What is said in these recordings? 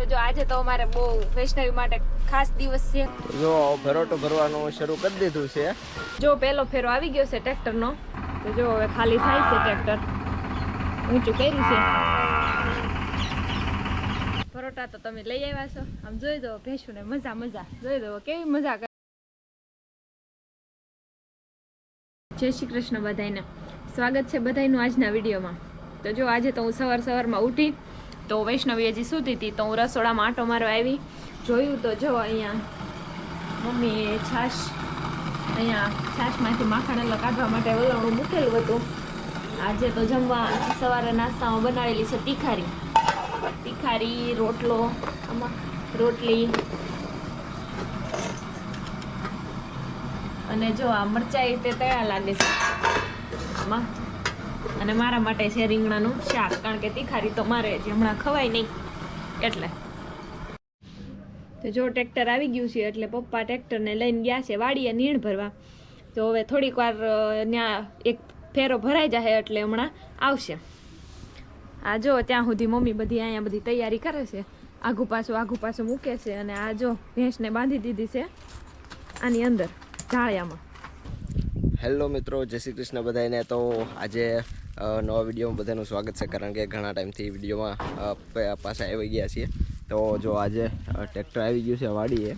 તો જો આજે તો અમારે બહુ વૈષ્ણવી માટે ખાસ દિવસ છે. જો ભરોટો ભરવાનું શરૂ કરી દીધું છે. જો પહેલો ફેરો આવી ગયો છે ટ્રેક્ટરનો તો જો હવે ખાલી થાય છે ટ્રેક્ટર. ઊંચું કર્યું છે. પરોટા તો તમે લઈ આવ્યા છો. આમ જોઈ દો ભેંસું ને મજા મજા. જોઈ દો કેવી મજા કરે. જય શ્રી કૃષ્ણ બધાને સ્વાગત છે બધાનું આજના વિડીયોમાં. તો જો આજે તો હું સવાર સવારમાં ઉઠી તો વૈષ્ણવી હજી સૂતી હતી તો હું રસોડામાં આંટો મારવા આવી. જોયું તો જો અહીંયા મમ્મીએ છાશ, અહીંયા છાશમાંથી માખણ અલગ કાઢવા માટે વલણું મૂકેલું હતું. આજે તો જમવા સવારે નાસ્તામાં બનાવેલી છે તીખારી. તીખારી, રોટલો, આમાં રોટલી અને જો આ મરચાઈ તે તળા લાગે છે. આમાં અને મારા માટે છે રીંગણાનું શાક, કારણ કે તીખારી તો મારે જ, હમણાં ખવાય નહીં. એટલે. તો જો ટ્રેક્ટર આવી ગયું છે, એટલે પપ્પા ટ્રેક્ટરને લઈને ગયા છે વાડીએ નીણ ભરવા. તો હવે થોડીક વાર ત્યાં એક ફેરો ભરાઈ જાય એટલે હમણાં આવશે. આ જો ત્યાં સુધી મમ્મી બધી અહીંયા બધી તૈયારી કરે છે. આઘું પાછું આઘું પાછું મૂકે છે અને આ જો ભેંસને બાંધી દીધી છે આની અંદર ઝાળિયામાં હેલો મિત્રો, જય શ્રી કૃષ્ણ બધાને તો આજે નવા વિડીયોમાં બધાનું સ્વાગત છે, કારણ કે ઘણા ટાઈમથી વિડીયોમાં પાછા આવી ગયા છીએ. તો જો આજે ટ્રેક્ટર આવી ગયું છે વાડીએ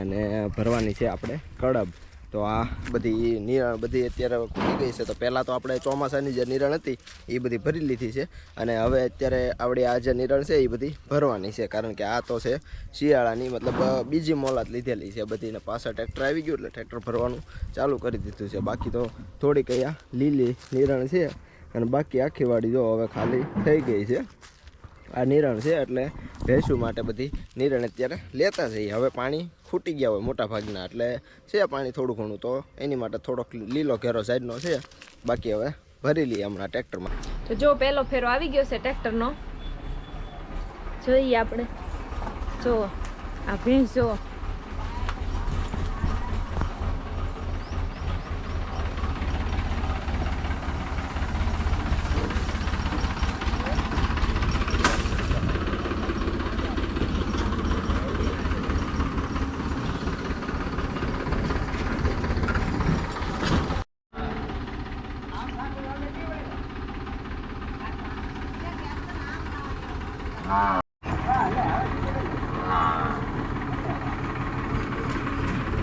અને ભરવાની છે આપણે કડબ. તો આ બધી નિરણ બધી અત્યારે ખૂટી ગઈ છે. તો પહેલાં તો આપણે ચોમાસાની જે નિરણ હતી, એ બધી ભરી લીધી છે. અને હવે અત્યારે આપણે આ જે નિરણ છે, એ બધી ભરવાની છે. કારણ કે આ તો છે શિયાળાની, મતલબ બીજી મોલાત લીધેલી છે. બધીને પાછળ ટ્રેક્ટર આવી ગયું એટલે ટ્રેક્ટર ભરવાનું ચાલુ કરી દીધું છે. બાકી તો થોડીક અહીંયા લીલી નિરણ છે. અને બાકી આખી વાડી જો હવે ખાલી થઈ ગઈ છે. આ નિરણ છે એટલે ભેંસું માટે બધી નિરણ અત્યારે લેતા જઈએ હવે પાણી ખૂટી ગયા હોય મોટા ભાગના, એટલે છે પાણી થોડું ઘણું. તો એની માટે થોડોક લીલો ઘેરો સાઈડનો છે. બાકી હવે ભરી લઈએ હમણાં ટ્રેક્ટરમાં. તો જો પહેલો ફેરો આવી ગયો છે ટ્રેક્ટરનો. જોઈએ આપણે. જો આ ભેંસ જો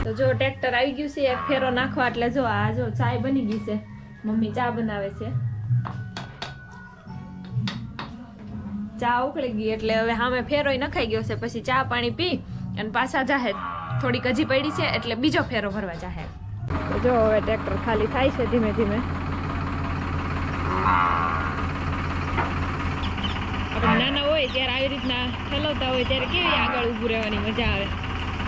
તો જો ટ્રેક્ટર આવી ગયું છે ફેરો નાખવા, એટલે જો આ જો ચાય બની ગઈ છે. મમ્મી ચા બનાવે છે. ચા ઉકળી ગઈ, એટલે હવે સામે ફેરોય નખાઈ ગયો છે, પછી ચા પાણી પી અને પાછા જાહે. થોડીક હજી પડી છે, એટલે બીજો ફેરો ભરવા જાહે. તો જો હવે ટ્રેક્ટર ખાલી થાય છે ધીમે ધીમે આપણે નાના હોય ત્યારે આવી રીતના ઠલવતા હોય ત્યારે કેવી આગળ ઊભું રહેવાની મજા આવે?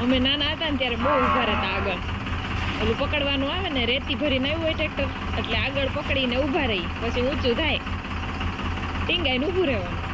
અમે નાના હતા ને ત્યારે બહુ ઊભા રહેતા આગળ. ઓલું પકડવાનું આવે ને, રેતી ભરીને આવ્યું હોય ટ્રેક્ટર, એટલે આગળ પકડીને ઊભા રહી. પછી ઊંચું થાય. ટીંગાઈને ઊભું રહેવાનું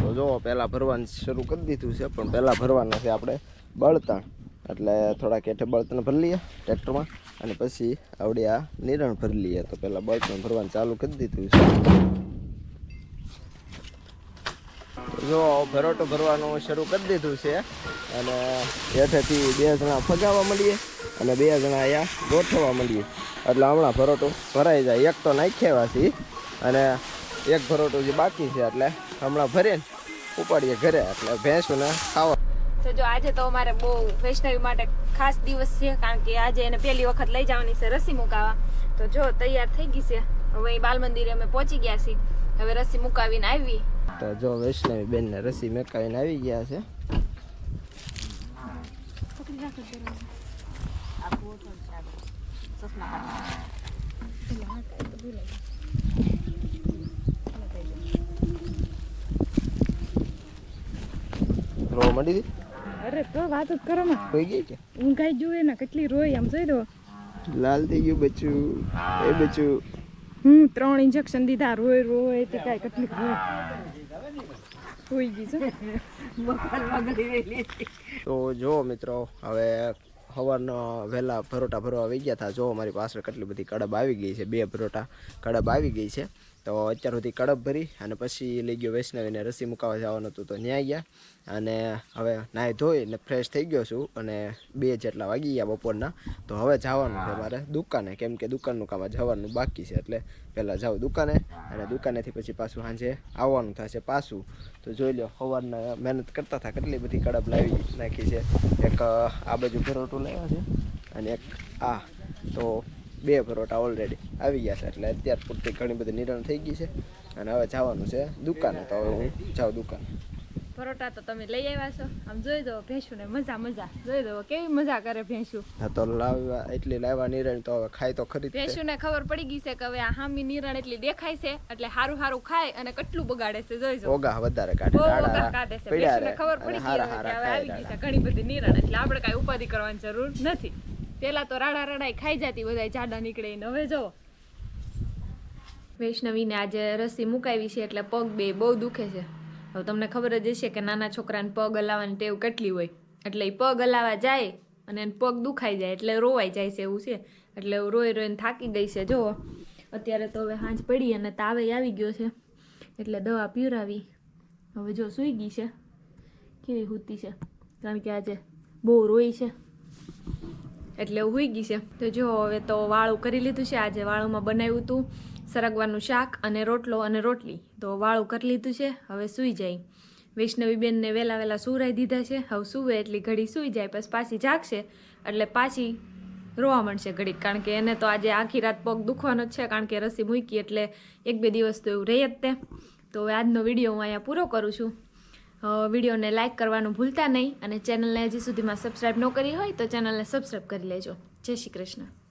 તો જો પહેલાં ભરવાનું શરૂ કરી દીધું છે, પણ પહેલાં ભરવાના છે આપણે બળતણ. એટલે થોડાક કેઠે બળતણ ભરી લઈએ ટ્રેક્ટરમાં, અને પછી આવડે આ નિરણ ભરી લઈએ. તો પહેલાં બળતણ ભરવાનું ચાલુ કરી દીધું છે. જો, ભરોટો ભરવાનું શરૂ કરી દીધું છે, અને હેઠેથી બે જણા ફગાવવા મળીએ, અને બે જણા અહીંયા ગોઠવવા મળીએ. એટલે હમણાં ભરોટો ભરાઈ જાય. એક તો નાખ્યા છીએ અને એક ભરોટો જે બાકી છે, એટલે હમણાં ભરીને ઉપાડીએ ઘરે એટલે ભેંસોને ખાવા. તો જો આજે તો અમારે બહુ વૈષ્ણવી માટે ખાસ દિવસ છે કારણ કે આજે એને પહેલી વખત લઈ જવાની છે રસી મુકાવા. તો જો તૈયાર થઈ ગઈ છે. હવે અહીં બાલ મંદિરે અમે પહોંચી ગયા છીએ. હવે રસી મુકાવીને આવી. તો જો વૈષ્ણવી બેનને રસી મેકાવીને આવી ગયા છે. રોવા માંડી હતી? અરે તો વાત જ કરો માં. કોઈ ગઈ કે? ઊંઘાઈ જોઈએ ને કેટલી રોઈ આમ જોઈ દો. લાલ થઈ ગયું બચ્ચું એ બચ્ચું. હું ત્રણ ઇન્જેક્શન દીધા રોય રોય તે કાંઈ કેટલી રોય સુઈ ગઈ છે. તો જો મિત્રો હવે સવારનો વહેલા પરોટા ભરવા આવી ગયા હતા જો મારી પાછળ કેટલી બધી કડબ આવી ગઈ છે બે પરોટા કડબ આવી ગઈ છે. તો અત્યાર સુધી કડપ ભરી અને પછી લઈ ગયો વૈષ્ણવીને રસી મુકાવા જવાનું હતું તો ન્યાય ગયા. અને હવે નાહી ધોઈ ને ફ્રેશ થઈ ગયો છું અને બે જેટલા વાગી ગયા બપોરના. તો હવે જવાનું છે મારે દુકાને કેમ કે દુકાનનું કામ જવાનું બાકી છે એટલે પહેલાં જાઉં દુકાને અને દુકાનેથી પછી પાછું સાંજે આવવાનું થશે પાછું. તો જોઈ લો સવારના મહેનત કરતા હતા કેટલી બધી કડપ લાવી નાખી છે. એક આ બાજુ ઘરોટું લાવ્યા છે અને એક આ. તો બે પરોટા ઓલરેડી આવી ગયા છે. એટલે અત્યાર પૂરતી ઘણી બધી નિરણ થઈ ગઈ છે. અને હવે જવાનું છે દુકાને. તો હવે હું જાઉં દુકાને. પરોટા તો તમે લઈ આવ્યા છો. આમ જોઈ દો ભેંસું ને મજા મજા. જોઈ દો કેવી મજા કરે ભેંસું. હા તો લાવવા એટલી લાવવા નિરણ તો હવે ખાય તો ખરી ભેંસું ને ખબર પડી ગઈ છે કે હવે આ હામી નિરણ એટલી દેખાય છે એટલે હારું હારું ખાય અને કેટલું બગાડે છે જોઈ જો ઓગા વધારે કાઢે ઓગા કાઢે છે. ભેંસું ને ખબર પડી ગઈ છે કે હવે આવી ગઈ છે ઘણી બધી નિરણ એટલે આપણે કાઈ ઉપાધિ કરવાની જરૂર નથી. પેલા તો રાડા રાડાઈ ખાઈ જતી બધા જાડા નીકળે હવે જો. વૈષ્ણવીને આજે રસી મુકાવી છે એટલે પગ બે બહુ દુખે છે. હવે તમને ખબર જ હશે કે નાના છોકરાને પગ હલાવવાની ટેવ કેટલી હોય. એટલે એ પગ હલાવવા જાય અને એને પગ દુખાઈ જાય એટલે રોવાઈ જાય છે એવું છે. એટલે રોઈ રોઈને થાકી ગઈ છે. જો અત્યારે તો હવે હાંજ પડી અને તાવે આવી ગયો છે. એટલે દવા પીવરાવી હવે જો સૂઈ ગઈ છે. કેવી હૂતી છે. કારણ કે આજે બહુ રોઈ છે. એટલે એવું હોઈ ગઈ છે. તો જો હવે તો વાળું કરી લીધું છે. આજે વાળુંમાં બનાવ્યું હતું સરગવાનું શાક અને રોટલો અને રોટલી. તો વાળું કરી લીધું છે. હવે સૂઈ જાય. વૈષ્ણવી બેનને વહેલા વહેલા સુરાઈ દીધા છે. હવે સૂવે એટલી ઘડી સૂઈ જાય, પછી પાછી જાગશે. એટલે પાછી રોવા મળશે ઘડીક. કારણ કે એને તો આજે આખી રાત પગ દુખવાનો જ છે. કારણ કે રસી મૂકી એટલે એક બે દિવસ તો એવું રહી જ તે. તો હવે આજનો વીડિયો હું અહીંયા પૂરો કરું છું. વિડીયોને લાઇક કરવાનું ભૂલતા નહીં અને ચેનલને હજી સુધીમાં સબસ્ક્રાઈબ ન કરી હોય તો ચેનલને સબસ્ક્રાઈબ કરી લેજો. જય શ્રી કૃષ્ણ.